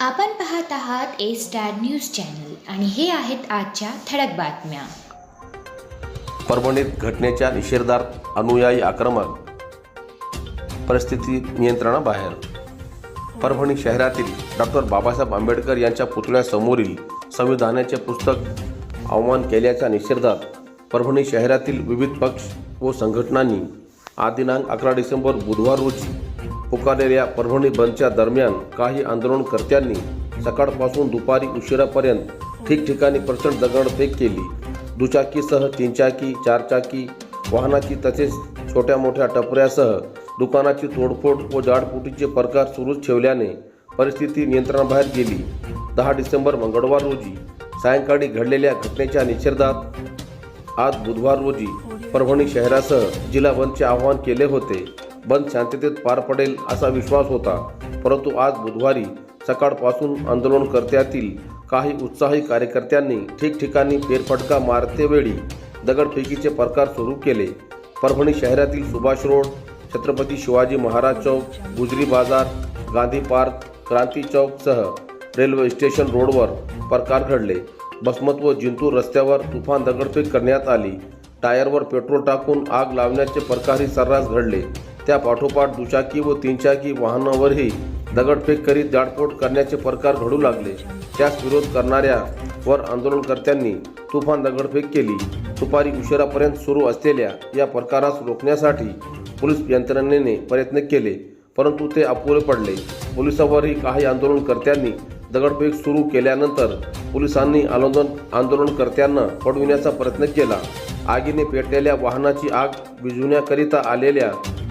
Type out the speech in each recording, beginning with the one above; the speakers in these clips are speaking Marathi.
आपण पाहत आहात ए स्टार न्यूज चॅनल आणि हे आहेत आजच्या ठळक बातम्या. परभणीत घटनेच्या निषेधार्थ अनुयायी आक्रमक. परिस्थिती नियंत्रणाबाहेर. परभणी शहरातील डॉक्टर बाबासाहेब आंबेडकर यांच्या पुतळ्यासमोरील संविधानाचे पुस्तक आवाहन केल्याच्या निषेधार्थ परभणी शहरातील विविध पक्ष व संघटनांनी आदिनांक दिनांक अकरा डिसेंबर बुधवार रोजी पुकारलेल्या परभणी बंदच्या दरम्यान काही आंदोलनकर्त्यांनी सकाळपासून दुपारी उशिरापर्यंत ठिकठिकाणी प्रचंड दगडफेक केली. दुचाकीसह तीनचाकी चारचाकी वाहनाची तसेच छोट्या मोठ्या टपऱ्यासह दुकानाची तोडफोड व जाडपुटीचे प्रकार सुरूच ठेवल्याने परिस्थिती नियंत्रणाबाहेर गेली. दहा डिसेंबर मंगळवार रोजी सायंकाळी घडलेल्या घटनेच्या निषेधात आज बुधवार रोजी परभणी शहरासह जिल्हा बंदचे आवाहन केले होते. बंद शांततेत पार पडेल असा विश्वास होता. परंतु आज बुधवारी सकाळपासून आंदोलनकर्त्यातील काही उत्साही कार्यकर्त्यांनी ठिकठिकाणी फेरफटका मारतेवेळी दगडफेकीचे प्रकार सुरू केले. परभणी शहरातील सुभाष रोड छत्रपती शिवाजी महाराज चौक गुजरी बाजार गांधी पार्क क्रांती चौकसह रेल्वे स्टेशन रोडवर प्रकार घडले. बसमत व जिंतूर रस्त्यावर तुफान दगडफेक करण्यात आली. टायरवर पेट्रोल टाकून आग लावण्याचे प्रकारही सर्रास घडले. त्या पाठोपाठ दुचाकी व तीनचाकी वाहनावरही दगडफेक करीत जाडपोट करण्याचे प्रकार घडू लागले. त्यास विरोध करणाऱ्या वर आंदोलनकर्त्यांनी तुफान दगडफेक केली. दुपारी उशिरापर्यंत सुरू असलेल्या या प्रकारास रोखण्यासाठी पोलीस यंत्रणेने प्रयत्न केले परंतु ते अपुरे पडले. पोलिसावरही काही आंदोलनकर्त्यांनी दगडफेक सुरू केल्यानंतर पोलिसांनी आंदोलन आंदोलनकर्त्यांना पडविण्याचा प्रयत्न केला. आगीने पेटलेल्या वाहनाची आग विझवण्याकरिता आलेल्या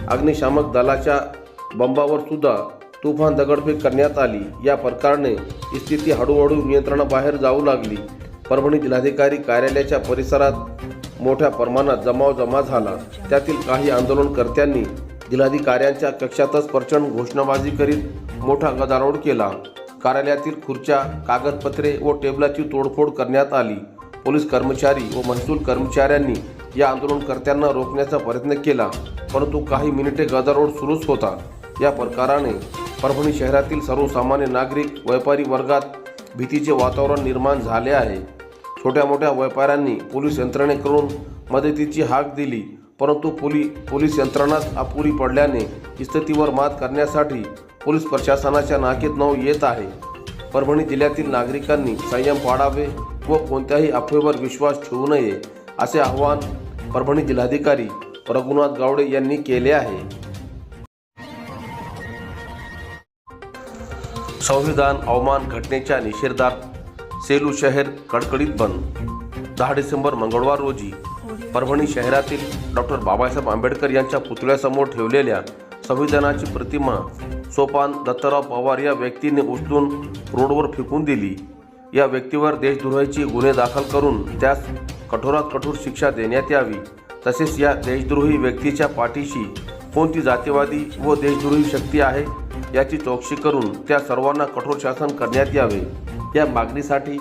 अग्निशामक दलाच्या बंबावर सुद्धा तुफान दगडफेक करण्यात आली. या प्रकाराने स्थिती हळूहळू नियंत्रणाबाहेर जाऊ लागली. परभणी जिल्हाधिकारी कार्यालयाच्या परिसरात मोठ्या प्रमाणात जमाव जमा झाला. त्यातील काही आंदोलनकर्त्यांनी जिल्हाधिकाऱ्यांच्या कक्षातच प्रचंड घोषणाबाजी करीत मोठा गदारोळ केला. कार्यालयातील खुर्च्या कागदपत्रे व टेबलाची तोडफोड करण्यात आली. पोलीस कर्मचारी व महसूल कर्मचाऱ्यांनी या आंदोलनकर्त्यांना रोखण्याचा प्रयत्न केला परंतु काही मिनिटे गदारोळ सुरूच होता. या प्रकाराने परभणी शहरातील सर्वसामान्य नागरिक व्यापारी वर्गात भीतीचे वातावरण निर्माण झाले आहे. छोट्या मोठ्या व्यापाऱ्यांनी पोलीस यंत्रणेकडून मदतीची हाक दिली परंतु पोली पोलीस यंत्रणाच अपुरी पडल्याने स्थितीवर मात करण्यासाठी पोलीस प्रशासनाच्या नाकेत नाव येत आहे. परभणी जिल्ह्यातील नागरिकांनी संयम पाळावे व कोणत्याही अफवेवर विश्वास ठेवू नये असे आवाहन परभणी जिल्हाधिकारी रघुनाथ गावडे यांनी केले आहे. संविधान अवमान घटनेच्या निषेधार्थ सेलू शहर कडकडीत बंद. दहा डिसेंबर मंगळवार रोजी परभणी शहरातील डॉक्टर बाबासाहेब आंबेडकर यांच्या पुतळ्यासमोर ठेवलेल्या संविधानाची प्रतिमा सोपान दत्तराव पवार या व्यक्तीने उचलून रोडवर फेकून दिली. या व्यक्तीवर देशद्रोहाची गुन्हे दाखल करून त्यास कठोरात कठोर शिक्षा देण्यात यावी. तसेच या देशद्रोही व्यक्तीच्या पाठीशी कोणती जातीवादी व देशद्रोही शक्ती आहे याची चौकशी करून त्या सर्वांना कठोर शासन करण्यात यावे. या मागणीसाठी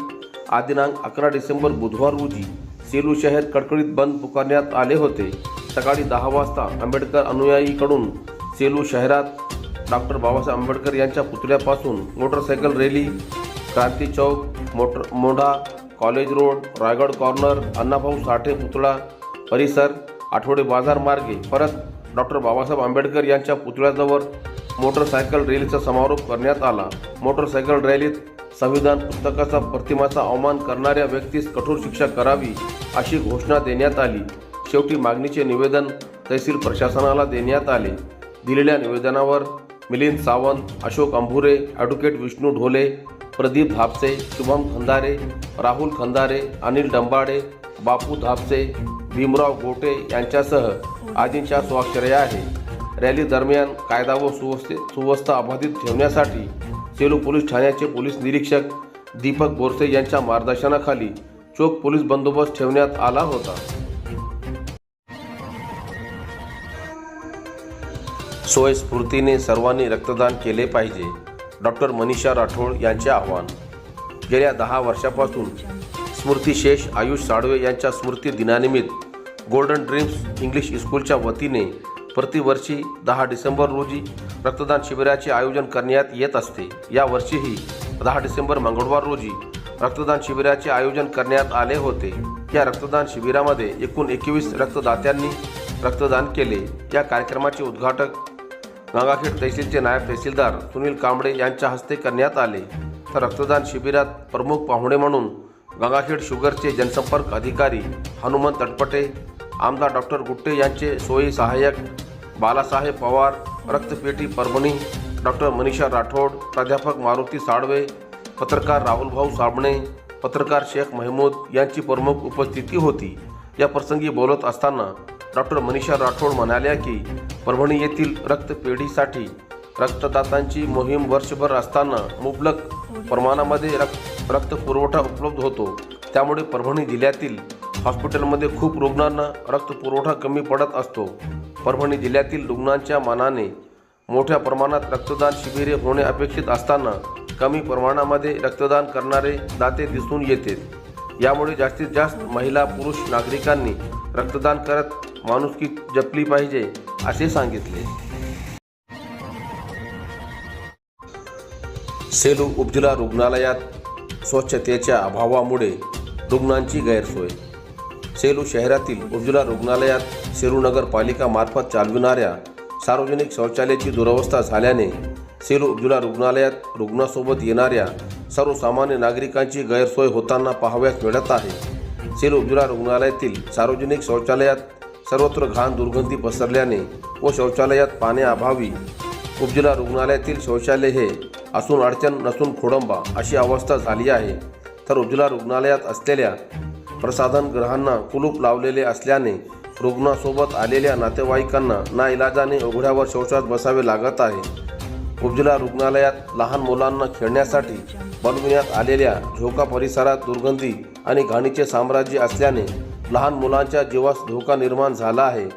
आदिनांक अकरा डिसेंबर बुधवार रोजी सेलू शहर कडकडीत बंद पुकारण्यात आले होते. सकाळी दहा वाजता आंबेडकर अनुयायीकडून सेलू शहरात डॉक्टर बाबासाहेब आंबेडकर यांच्या पुतळ्यापासून motorcycle rally Kranti Chowk motor मोडा college road Raigad corner Annabhau Sathe पुतळा परिसर आठवडे बाजार मार्गे. परत डॉक्टर बाबासाहेब आंबेडकर यांच्या पुतळ्याजवळ मोटरसायकल रॅलीचा समारोप करण्यात आला. मोटरसायकल रॅलीत संविधान पुस्तकाचा प्रतिमाचा अवमान करणाऱ्या व्यक्तीस कठोर शिक्षा करावी अशी घोषणा देण्यात आली. शेवटी मागणीचे निवेदन तहसील प्रशासनाला देण्यात आले. दिलेल्या निवेदनावर मिलिंद सावंत अशोक अंभुरे ॲडव्होकेट विष्णू ढोले प्रदीप धापसे शुभम खंदारे राहुल खंदारे अनिल डंबाडे बापू धापसे भीमराव गोटे यांच्यासह आदींच्या स्वाक्षऱ्या आहे. रॅली दरम्यान कायदा व सुव्यवस्थे सुवस्था अबाधित ठेवण्यासाठी सेलू पोलीस ठाण्याचे पोलीस निरीक्षक दीपक बोरसे यांच्या मार्गदर्शनाखाली चोख पोलीस बंदोबस्त ठेवण्यात आला होता. सोयस्फूर्तीने सर्वांनी रक्तदान केले पाहिजे. डॉक्टर मनीषा राठोड यांचे आव्हान. गेल्या दहा वर्षापासून स्मृतिशेष आयुष साळवे यांच्या स्मृती दिनानिमित्त गोल्डन ड्रीम्स इंग्लिश स्कूलच्या वतीने प्रतिवर्षी दहा डिसेंबर रोजी रक्तदान शिबिराचे आयोजन करण्यात येत असते. यावर्षीही दहा डिसेंबर मंगळवार रोजी रक्तदान शिबिराचे आयोजन करण्यात आले होते. या रक्तदान शिबिरामध्ये एकूण एकवीस रक्तदात्यांनी रक्तदान केले. या कार्यक्रमाचे उद्घाटक गंगाखेड तहसीलचे नायब तहसीलदार सुनील कांबळे यांच्या हस्ते करण्यात आले. तर रक्तदान शिबिरात प्रमुख पाहुणे म्हणून गंगाखेड शुगरचे जनसंपर्क अधिकारी हनुमंत तटपटे आमदार डॉक्टर गुट्टे यांचे सोयी सहाय्यक बालासाहेब पवार रक्तपेटी परभणी डॉक्टर मनीषा राठोड प्राध्यापक मारुती साळवे पत्रकार राहुलभाऊ साबणे पत्रकार शेख महमूद यांची प्रमुख उपस्थिती होती. या प्रसंगी बोलत असताना डॉक्टर मनीषा राठोड म्हणाल्या की परभणी येथील रक्तपेढीसाठी रक्तदातांची मोहीम वर्षभर असताना मुबलक प्रमाणामध्ये रक्त रक्तपुरवठा उपलब्ध होतो. त्यामुळे परभणी जिल्ह्यातील हॉस्पिटलमध्ये खूप रुग्णांना रक्तपुरवठा कमी पडत असतो. परभणी जिल्ह्यातील रुग्णांच्या मानाने मोठ्या प्रमाणात रक्तदान शिबिरे होणे अपेक्षित असताना कमी प्रमाणामध्ये रक्तदान करणारे दाते दिसून येते. यामुळे जास्तीत जास्त महिला पुरुष नागरिकांनी रक्तदान करत माणुसकी जपली पाहिजे. असे सांगितले. सेलू उपजिल्हा रुग्णालयात स्वच्छतेच्या अभावामुळे रुग्णांची गैरसोय. सेलू शहरातील उपजिल्हा रुग्णालयात सेलू नगरपालिकामार्फत चालविणाऱ्या सार्वजनिक शौचालयाची दुरवस्था झाल्याने सेलू उपजिल्हा रुग्णालयात रुग्णासोबत येणाऱ्या सर्वसामान्य नागरिकांची गैरसोय होताना पाहाव्यास मिळत आहे. सेलू उपजिल्हा रुग्णालयातील सार्वजनिक शौचालयात सर्वत्र घाण दुर्गंधी पसरल्याने व शौचालयात पाण्याअभावी उपजिल्हा रुग्णालयातील शौचालय हे असून अडचण नसून खोडंबा अशी अवस्था झाली आहे. तर उपजिल्हा रुग्णालयात असलेल्या प्रसाधनगृहांना कुलूप लावलेले असल्याने रुग्णासोबत आलेल्या नातेवाईकांना ना इलाजाने उघड्यावर शौचात बसावे लागत आहे. उपजिल्हा रुग्णालयात लहान मुलांना खेळण्यासाठी बनविण्यात आलेल्या झोका परिसरात दुर्गंधी आणि घाणीचे साम्राज्य असल्याने लहान मुलांच्या जीवास धोका निर्माण झाला आहे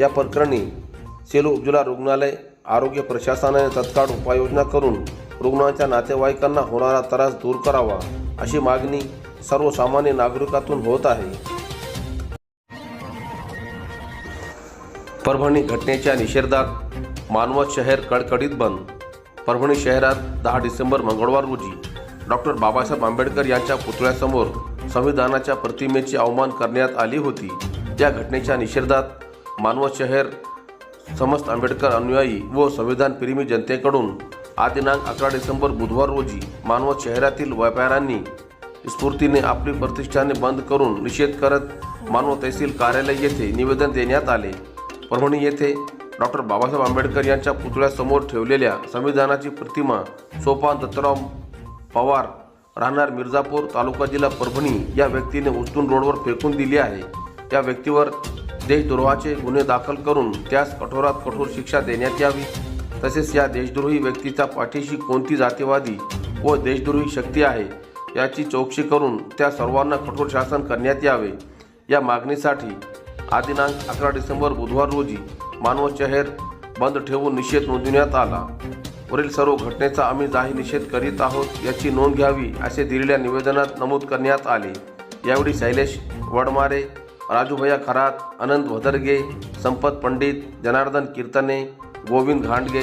या प्रकरणी सेलू उपजिल्हा रुग्णालय आरोग्य प्रशासनाने तत्काळ उपाययोजना करून रुग्णांच्या नातेवाईकांना होणारा त्रास दूर करावा अशी मागणी सर्वसामान्य नागरिकातून होत आहे. परभणी घटनेच्या निषेधात मानवत शहर कडकडीत बंद. परभणी शहरात दहा डिसेंबर मंगळवार रोजी डॉक्टर बाबासाहेब आंबेडकर यांच्या पुतळ्यासमोर संविधानाच्या प्रतिमेची अवमान करण्यात आली होती. त्या घटनेच्या निषेधात मानवत शहर समस्त आंबेडकर अनुयायी व संविधान प्रेमी जनतेकडून आज दिनांक अकरा डिसेंबर बुधवार रोजी मानवत शहरातील व्यापाऱ्यांनी स्फूर्तीने आपली प्रतिष्ठाने बंद करून निषेध करत मानव तहसील कार्यालय येथे निवेदन देण्यात आले. परभणी येथे डॉक्टर बाबासाहेब आंबेडकर यांच्या पुतळ्यासमोर ठेवलेल्या संविधानाची प्रतिमा सोपान दत्तराव पवार राहणार मिर्झापूर तालुका जिल्हा परभणी या व्यक्तीने उचलून रोडवर फेकून दिली आहे. त्या व्यक्तीवर देशद्रोहाचे गुन्हे दाखल करून त्यास कठोरात कठोर शिक्षा देण्यात यावी. तसेच या देशद्रोही व्यक्तीच्या पाठीशी कोणती जातीवादी व देशद्रोही शक्ती आहे याची चौकशी करून त्या सर्वांना कठोर शासन करण्यात यावे. या मागणीसाठी आदिनांक अकरा डिसेंबर बुधवार रोजी मानव शहर बंद ठेवून निषेध नोंदविण्यात आला. वरील सर्व घटनेचा आम्ही जाहीर निषेध करीत आहोत याची नोंद घ्यावी असे दिलेल्या निवेदनात नमूद करण्यात आले. यावेळी शैलेश वडमारे राजूभैया खरात अनंत भदरगे संपत पंडित जनार्दन कीर्तने गोविंद घांडगे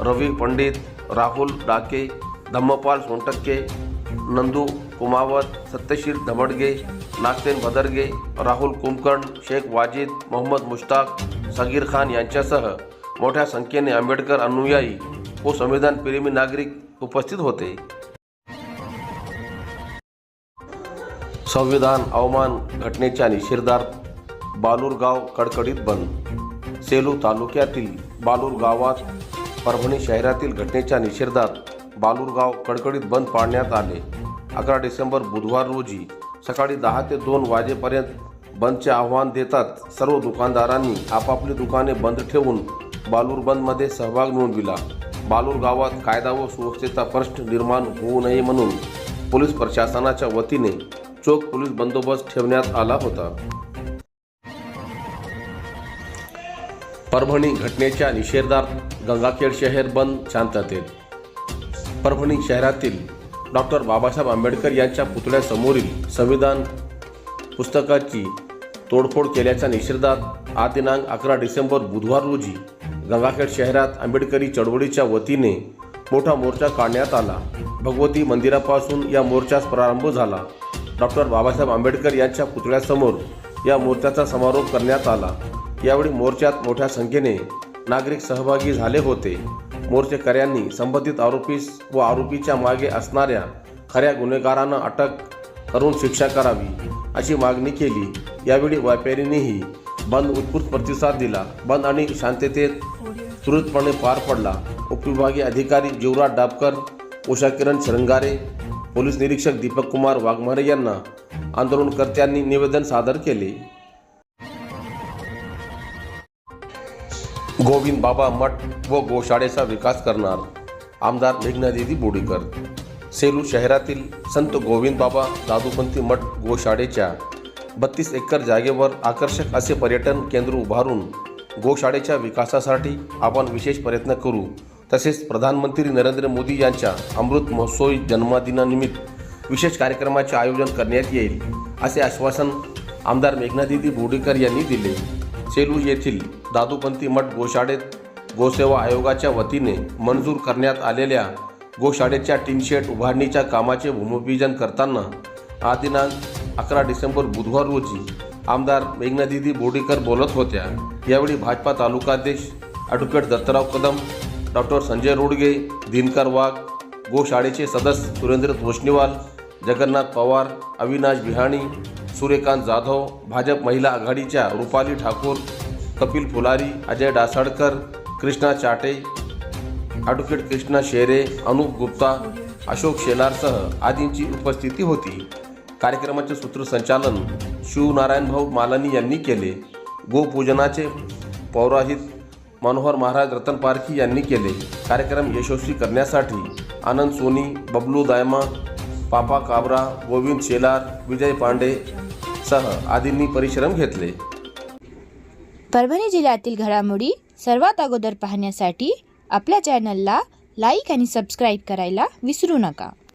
रवी पंडित राहुल डाके धम्मपाल सोनटक्के नंदू कुमावत सत्यशील धबडगे नागसेन भदरगे राहुल कुमकर्ण शेख वाजिद मोहम्मद मुश्ताक सगीर खान यांच्यासह मोठ्या संख्येने आंबेडकर अनुयायी व संविधान प्रेमी नागरिक उपस्थित होते। संविधान अवमान घटनेच्या निषेधार्थ बालूरगाव कडकडीत बंद। सेलू तालुक्यातील बालूर गावात परभणी शहरातील घटनेच्या निषेधात बालूरगाव कडकडीत बंद पाडण्यात आले। अकरा डिसेंबर बुधवार रोजी सकाळी दहा ते दोन वाजेपर्यंत बंदचे आव्हान देतात सर्व दुकानदारांनी आपापली दुकाने बंद ठेवून बालूर बंदमध्ये सहभाग नोंदविला। बालूर गावात कायदा व सुरक्षेचा प्रश्न निर्माण होऊ नये म्हणून पोलीस प्रशासनाच्या वतीने चोख पोलीस बंदोबस्त ठेवण्यात आला होता. परभणी घटनेच्या निषेधार्थ गंगाखेड शहर बंद शांततेत. परभणी शहरातील डॉक्टर बाबासाहेब आंबेडकर यांच्या पुतळ्यासमोरील संविधान पुस्तकाची तोडफोड केल्याच्या निषेधात आज दिनांक अकरा डिसेंबर बुधवार रोजी गंगाखेड शहरात आंबेडकरी चळवळीच्या वतीने मोठा मोर्चा काढण्यात आला. भगवती मंदिरापासून या मोर्चास प्रारंभ झाला. डॉक्टर बाबासाहेब आंबेडकर यांच्या पुतळ्यासमोर या मोर्चाचा समारोप करण्यात आला. यावेळी मोर्चात मोठ्या संख्येने नागरिक सहभागी झाले होते. मोर्चेकऱ्यांनी संबंधित आरोपीस व आरोपीच्या मागे असणाऱ्या खऱ्या गुन्हेगारांना अटक करून शिक्षा करावी अशी मागणी केली. यावेळी व्यापारींनीही बंद उत्कृष्ट प्रतिसाद दिला. बंद आणि शांततेत सुरळीतपणे पार पडला. उपविभागीय अधिकारी जीवराज डाबकर उषा किरण शृंगारे पोलीस निरीक्षक दीपक कुमार वाघमारे यांना आंदोलनकर्त्यांनी निवेदन सादर केले. गोविंद बाबा मठ व गोशाळेचा विकास करणार आमदार मेघनादिदी बोडीकर. सेलू शहरातील संत गोविंद बाबा दादूपंथी मठ गोशाळेच्या बत्तीस एकर जागेवर आकर्षक असे पर्यटन केंद्र उभारून गोशाळेच्या विकासासाठी आपण विशेष प्रयत्न करू. तसेच प्रधानमंत्री नरेंद्र मोदी यांच्या अमृत महोत्सवी जन्मदिनानिमित्त विशेष कार्यक्रमाचे आयोजन करण्यात येईल असे आश्वासन आमदार मेघनादिदी बोडीकर यांनी दिले. सेलू येथील दादूपंथी मठ गोशाळेत गोसेवा आयोगाच्या वतीने मंजूर करण्यात आलेल्या गोशाळेच्या टीनशेड उभारणीच्या कामाचे भूमिपूजन करताना हा दिनांक अकरा डिसेंबर बुधवार रोजी आमदार मेघनादिदी बोडीकर बोलत होत्या. यावेळी भाजपा तालुकाध्यक्ष ॲडव्होकेट दत्तराव कदम डॉक्टर संजय रोडगे दिनकर वाघ गोशाळेचे सदस्य सुरेंद्र तोष्णीवाल जगन्नाथ पवार अविनाश बिहाणी सूर्यकांत जाधव भाजप महिला आघाडीच्या रुपाली ठाकूर कपिल फुलारी अजय डासाडकर कृष्णा चाटे ॲडव्होकेट कृष्णा शेरे अनुप गुप्ता अशोक शेलारसह आदींची उपस्थिती होती. कार्यक्रमाचे सूत्रसंचालन शिवनारायण भाऊ मालानी यांनी केले. गोपूजनाचे पौराहित मनोहर महाराज रतन पारखी यांनी केले. कार्यक्रम यशस्वी करण्यासाठी आनंद सोनी बबलू दायमा पापा काबरा गोविंद शेलार विजय पांडे सह आदींनी परिश्रम घेतले. परभणी जिल्ह्यातील घडामोडी सर्वात अगोदर पाहण्यासाठी आपल्या चॅनलला लाईक आणि सबस्क्राईब करायला विसरू नका.